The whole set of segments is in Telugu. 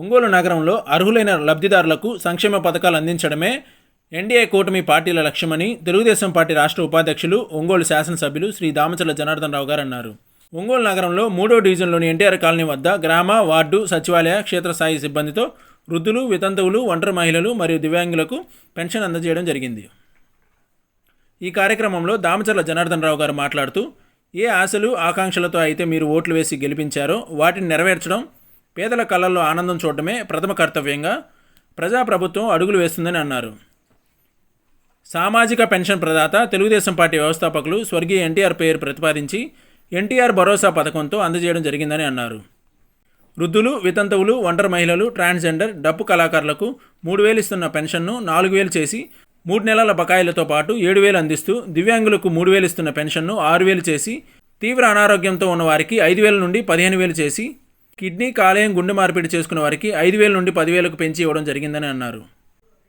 ఒంగోలు నగరంలో అర్హులైన లబ్ధిదారులకు సంక్షేమ పథకాలు అందించడమే ఎన్డీఏ కూటమి పార్టీల లక్ష్యమని తెలుగుదేశం పార్టీ రాష్ట్ర ఉపాధ్యక్షులు ఒంగోలు శాసనసభ్యులు శ్రీ దామచర్ల జనార్దన్ రావు గారు అన్నారు. ఒంగోలు నగరంలో మూడో డివిజన్లోని ఎన్టీఆర్ కాలనీ వద్ద గ్రామ వార్డు సచివాలయ క్షేత్రస్థాయి సిబ్బందితో వృద్ధులు వితంతువులు ఒంటరి మహిళలు మరియు దివ్యాంగులకు పెన్షన్ అందజేయడం జరిగింది. ఈ కార్యక్రమంలో దామచర్ల జనార్దన్ రావు గారు మాట్లాడుతూ ఏ ఆశలు ఆకాంక్షలతో అయితే మీరు ఓట్లు వేసి గెలిపించారో వాటిని నెరవేర్చడం పేదల కళ్ళల్లో ఆనందం చూడటమే ప్రథమ కర్తవ్యంగా ప్రజాప్రభుత్వం అడుగులు వేస్తుందని అన్నారు. సామాజిక పెన్షన్ ప్రదాత తెలుగుదేశం పార్టీ వ్యవస్థాపకులు స్వర్గీయ ఎన్టీఆర్ పేరు ప్రతిపాదించి ఎన్టీఆర్ భరోసా పథకంతో అందజేయడం జరిగిందని అన్నారు. వృద్ధులు వితంతువులు ఒంటరి మహిళలు ట్రాన్స్జెండర్ డప్పు కళాకారులకు మూడు వేలు ఇస్తున్న పెన్షన్ను నాలుగు వేలు చేసి మూడు నెలల బకాయిలతో పాటు ఏడు వేలు అందిస్తూ దివ్యాంగులకు మూడు వేలు ఇస్తున్న పెన్షన్ను ఆరు వేలు చేసి తీవ్ర అనారోగ్యంతో ఉన్న వారికి ఐదు వేల నుండి పదిహేను వేలు చేసి కిడ్నీ కాలేయం గుండె మార్పిడి చేసుకున్న వారికి ఐదు వేల నుండి పదివేలకు పెంచి ఇవ్వడం జరిగిందని అన్నారు.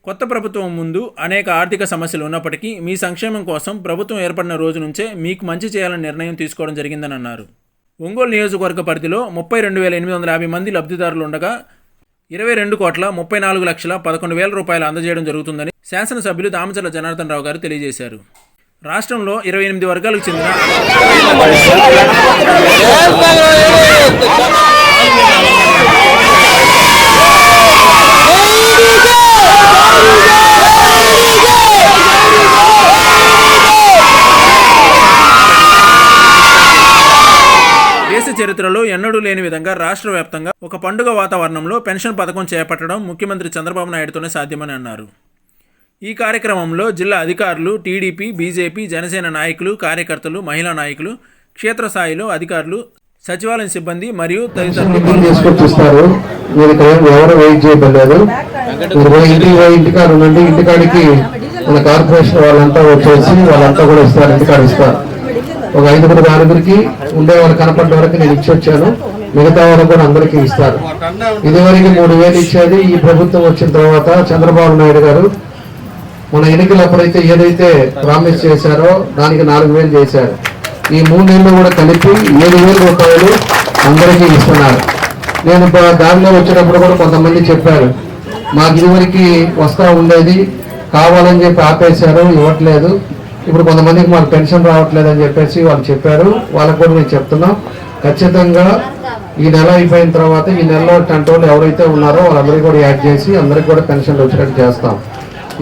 కొత్త ప్రభుత్వం ముందు అనేక ఆర్థిక సమస్యలు ఉన్నప్పటికీ మీ సంక్షేమం కోసం ప్రభుత్వం ఏర్పడిన రోజు నుంచే మీకు మంచి చేయాలని నిర్ణయం తీసుకోవడం జరిగిందని అన్నారు. ఒంగోలు నియోజకవర్గ పరిధిలో ముప్పై రెండు వేల ఎనిమిది వందల యాభై మంది లబ్ధిదారులు ఉండగా ఇరవై రెండు కోట్ల ముప్పై నాలుగు లక్షల పదకొండు వేల రూపాయలు అందజేయడం జరుగుతుందని శాసనసభ్యులు దామచర్ల జనార్దన్ రావు గారు తెలియజేశారు. రాష్ట్రంలో ఇరవై ఎనిమిది వర్గాలకు చెందిన చరిత్రలో ఎన్నడూ లేని విధంగా రాష్ట్ర వ్యాప్తంగా ఒక పండుగ వాతావరణంలో పెన్షన్ పథకం చేపట్టడం ముఖ్యమంత్రి చంద్రబాబు నాయుడుతోనే సాధ్యమని అన్నారు. ఈ కార్యక్రమంలో జిల్లా అధికారులు టీడీపీ బీజేపీ జనసేన నాయకులు కార్యకర్తలు మహిళా నాయకులు క్షేత్రస్థాయిలో అధికారులు సచివాలయం సిబ్బంది మరియు తదితరులు ఇంటికి తీసుకొచ్చి మీరు ఇక్కడ ఎవరు వెయిట్ చేయలేదు ఇంటికి ఇంటికాడ ఉండండి. ఇంటికాడికి మన కార్పొరేషన్ వాళ్ళంతా వచ్చేసి వాళ్ళంతా కూడా ఇస్తారు ఇంటికాడ ఇస్తారు ఒక ఐదుగురు ఆరుగురికి ఉండే వాళ్ళు కనపడ్డ వరకు నేను ఇచ్చి వచ్చాను. మిగతా వాళ్ళు కూడా అందరికీ ఇస్తారు. ఇదివరకు మూడు వేలు ఇచ్చేది ఈ ప్రభుత్వం వచ్చిన తర్వాత చంద్రబాబు నాయుడు గారు. మన ఎన్నికలప్పుడైతే ఏదైతే ప్రామిస్ చేశారో దానికి నాలుగు వేలు చేశారు. ఈ మూడు కూడా కలిపి ఏడు వేల రూపాయలు అందరికీ ఇస్తున్నారు. నేను దానిలో వచ్చినప్పుడు వచ్చేటప్పుడు కూడా కొంతమంది చెప్పారు మాకు ఇదివరకు వస్తా ఉండేది కావాలని చెప్పి ఆపేశారు ఇవ్వట్లేదు. ఇప్పుడు కొంతమందికి మాకు పెన్షన్ రావట్లేదని చెప్పేసి వాళ్ళు చెప్పారు. వాళ్ళకు కూడా నేను చెప్తున్నాం. ఖచ్చితంగా ఈ నెల అయిపోయిన తర్వాత ఈ నెలలో టెన్ రోజులు ఎవరైతే ఉన్నారో వాళ్ళందరికీ కూడా యాడ్ చేసి అందరికీ కూడా పెన్షన్లు వచ్చేటట్టు చేస్తాం.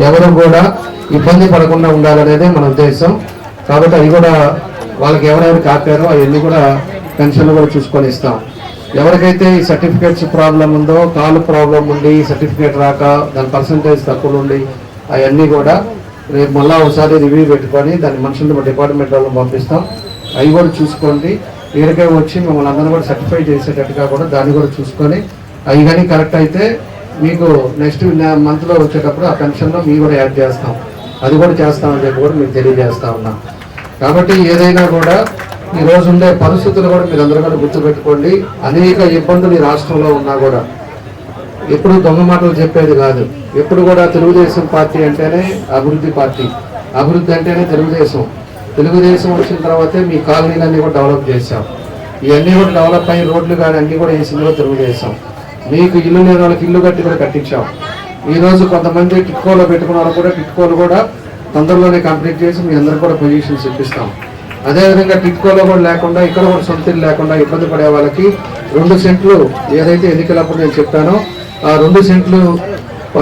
ఎవరు కూడా ఇబ్బంది పడకుండా ఉండాలనేదే మన ఉద్దేశం. కాబట్టి అవి కూడా వాళ్ళకి ఎవరెవరు కాపారో అవన్నీ కూడా పెన్షన్లు కూడా చూసుకొని ఇస్తాం. ఎవరికైతే ఈ సర్టిఫికేట్స్ ప్రాబ్లం ఉందో కాలు ప్రాబ్లం ఉండి సర్టిఫికేట్ రాక దాని పర్సంటేజ్ తక్కువ ఉండి అవన్నీ కూడా రేపు మళ్ళీ ఒకసారి రివ్యూ పెట్టుకొని దాని మనుషులు డిపార్ట్మెంట్ వాళ్ళని పంపిస్తాం. అవి కూడా చూసుకోండి. వీరికే వచ్చి మిమ్మల్ని అందరూ కూడా సర్టిఫై చేసేటట్టుగా కూడా దాన్ని కూడా చూసుకొని అవి కానీ కరెక్ట్ అయితే మీకు నెక్స్ట్ మంత్లో వచ్చేటప్పుడు ఆ పెన్షన్లో మీ కూడా యాడ్ చేస్తాం. అది కూడా చేస్తామని చెప్పి కూడా మీకు తెలియజేస్తా ఉన్నాం. కాబట్టి ఏదైనా కూడా ఈ రోజు ఉండే పరిస్థితులు కూడా మీరు అందరూ కూడా గుర్తుపెట్టుకోండి. అనేక ఇబ్బందులు ఈ రాష్ట్రంలో ఉన్నా కూడా ఎప్పుడు దొంగ మాటలు చెప్పేది కాదు. ఎప్పుడు కూడా తెలుగుదేశం పార్టీ అంటేనే అభివృద్ధి పార్టీ. అభివృద్ధి అంటేనే తెలుగుదేశం. తెలుగుదేశం వచ్చిన తర్వాతే మీ కాలనీలన్నీ కూడా డెవలప్ చేశాం. ఇవన్నీ కూడా డెవలప్ అయిన రోడ్లు కానీ అన్నీ కూడా వేసింది కూడా తెలుగుదేశం. మీకు ఇల్లు లేని వాళ్ళకి ఇల్లు కట్టి కూడా కట్టించాం. ఈరోజు కొంతమంది టిట్కోలో పెట్టుకున్న వాళ్ళు కూడా టిట్కోలు కూడా తొందరలోనే కంప్లీట్ చేసి మీ అందరికి కూడా పొజిషన్స్ ఇప్పిస్తాం. అదేవిధంగా టిట్కోలో కూడా లేకుండా ఇక్కడ కూడా సొంత లేకుండా ఇబ్బంది పడే వాళ్ళకి రెండు సెంట్లు ఏదైతే ఎన్నికలప్పుడు నేను చెప్పానో ఆ రెండు సెంట్లు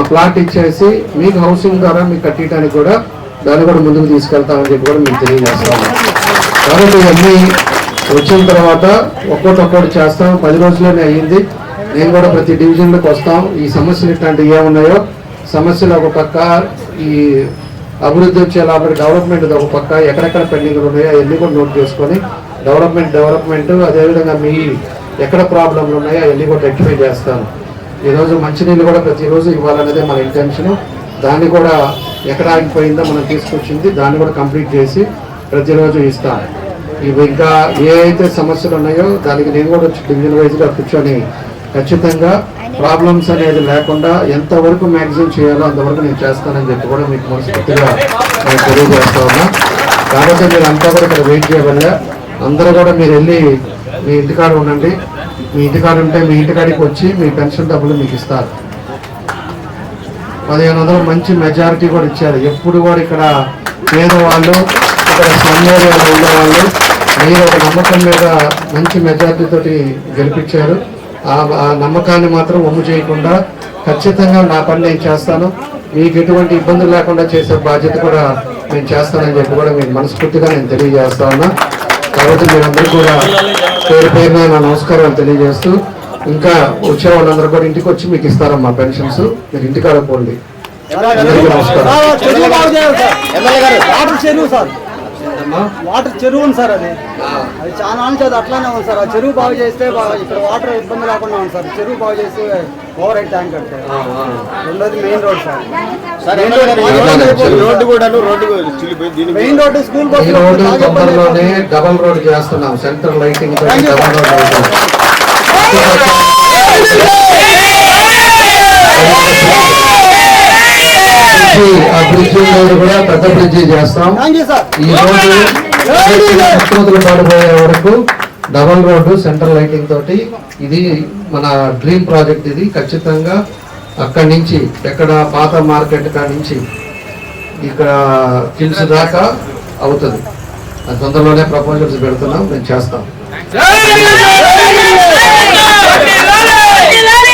ప్లాట్ ఇచ్చేసి మీకు హౌసింగ్ ద్వారా మీకు కట్టించడానికి కూడా దాన్ని కూడా ముందుకు తీసుకెళ్తామని చెప్పి కూడా మేము తెలియజేస్తాము కాబట్టి ఇవన్నీ వచ్చిన తర్వాత ఒక్కోటి ఒక్కోటి చేస్తాం. పది రోజుల్లోనే అయ్యింది. నేను కూడా ప్రతి డివిజన్లోకి వస్తాం. ఈ సమస్యలు ఇట్లాంటివి ఏమున్నాయో సమస్యలు ఒక పక్క ఈ అభివృద్ధి వచ్చే డెవలప్మెంట్ ఒక పక్క ఎక్కడెక్కడ పెండింగ్లు ఉన్నాయో అవన్నీ కూడా నోట్ చేసుకొని డెవలప్మెంట్ డెవలప్మెంట్ అదేవిధంగా మీ ఎక్కడ ప్రాబ్లంలు ఉన్నాయో అవన్నీ కూడా రెక్టిఫై చేస్తాను. ఈరోజు మంచినీళ్ళు కూడా ప్రతిరోజు ఇవ్వాలనేదే మన ఇంటెన్షన్ దాన్ని కూడా ఎక్కడ ఆగిపోయిందో మనం తీసుకొచ్చింది దాన్ని కూడా కంప్లీట్ చేసి ప్రతిరోజు ఇస్తాం. ఇవి ఇంకా ఏ అయితే సమస్యలు ఉన్నాయో దానికి నేను కూడా డివిజన్ వైజ్గా కూర్చొని ఖచ్చితంగా ప్రాబ్లమ్స్ అనేది లేకుండా ఎంతవరకు మ్యాక్సిమం చేయాలో అంతవరకు నేను చేస్తానని చెప్పి కూడా మీకు మనస్ఫూర్తిగా నేను తెలియజేస్తా ఉన్నా. కాబట్టి మీరు అంతా కూడా ఇక్కడ వెయిట్ చేయవల్ల అందరూ కూడా మీరు వెళ్ళి మీ ఇంటికాడ ఉండండి. మీ ఇంటికాడ ఉంటే మీ ఇంటికాడికి వచ్చి మీ పెన్షన్ డబ్బులు మీకు ఇస్తారు. పదిహేను వందలు మంచి మెజారిటీ కూడా ఇచ్చారు. ఎప్పుడు కూడా ఇక్కడ పేదవాళ్ళు ఇక్కడ స్లమ్ ఏరియాలో ఉండేవాళ్ళు మీరు ఒక నమ్మకం మీద మంచి మెజారిటీతో గెలిపించారు. ఆ ఆ నమ్మకాన్ని మాత్రం ఒమ్ము చేయకుండా ఖచ్చితంగా నా పని నేను చేస్తాను. మీకు ఎటువంటి ఇబ్బందులు లేకుండా చేసే బాధ్యత కూడా నేను చేస్తానని చెప్పి కూడా మీకు మనస్ఫూర్తిగా నేను తెలియజేస్తా ఉన్నా. కాబట్టి మీరందరూ కూడా పేరు పేరున నా నమస్కారాలు తెలియజేస్తూ ఇంకా వచ్చే వాళ్ళందరూ కూడా ఇంటికి వచ్చి మీకు ఇస్తారమ్మా పెన్షన్స్. మీరు ఇంటికాడ పోండి. అందరికీ నమస్కారం. చెరువు బాగు చేయాలి సార్ వాటర్ చెరువు సార్. అమ్మా వాటర్ చెరువు ఉంది సార్ అది. అది చాలా అట్లానే ఉంది సార్. ఆ చెరువు బాగు చేస్తే ఇక్కడ వాటర్ ఇబ్బంది లేకుండా ఉంది సార్. చెరువు బాగు చేసి ఓవర్ హెడ్ ట్యాంక్ కడితే రెండోది మెయిన్ రోడ్ సార్. రోడ్డు కూడా రోడ్డు చిల్లిపోయి దీని మెయిన్ రోడ్ స్కూల్ రోడ్డు తొందరలోనే డబల్ రోడ్ చేస్తున్నాం. సెంటర్ లైటింగ్ డబల్ ఆ బ్రిడ్జి కూడా పెద్ద బ్రిడ్జి చేస్తాం. ఈ రోజు అక్షమతులు పడిపోయే వరకు డబల్ రోడ్డు సెంట్రల్ లైటింగ్ తోటి ఇది మన డ్రీమ్ ప్రాజెక్ట్ ఇది. ఖచ్చితంగా అక్కడి నుంచి ఎక్కడ పాత మార్కెట్ కాడి నుంచి ఇక్కడ కిల్స్ దాకా అవుతుంది. అది తొందరలోనే ప్రపోజల్స్ పెడుతున్నాం మేము చేస్తాం. జిల్లాని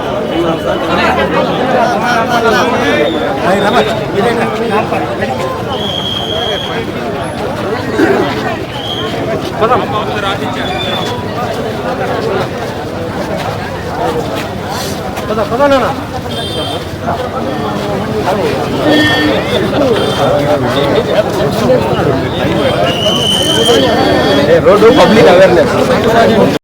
నాయకత్వం అవి తాగేదానికి రోడ్డు పబ్లిక్ అవేర్నెస్.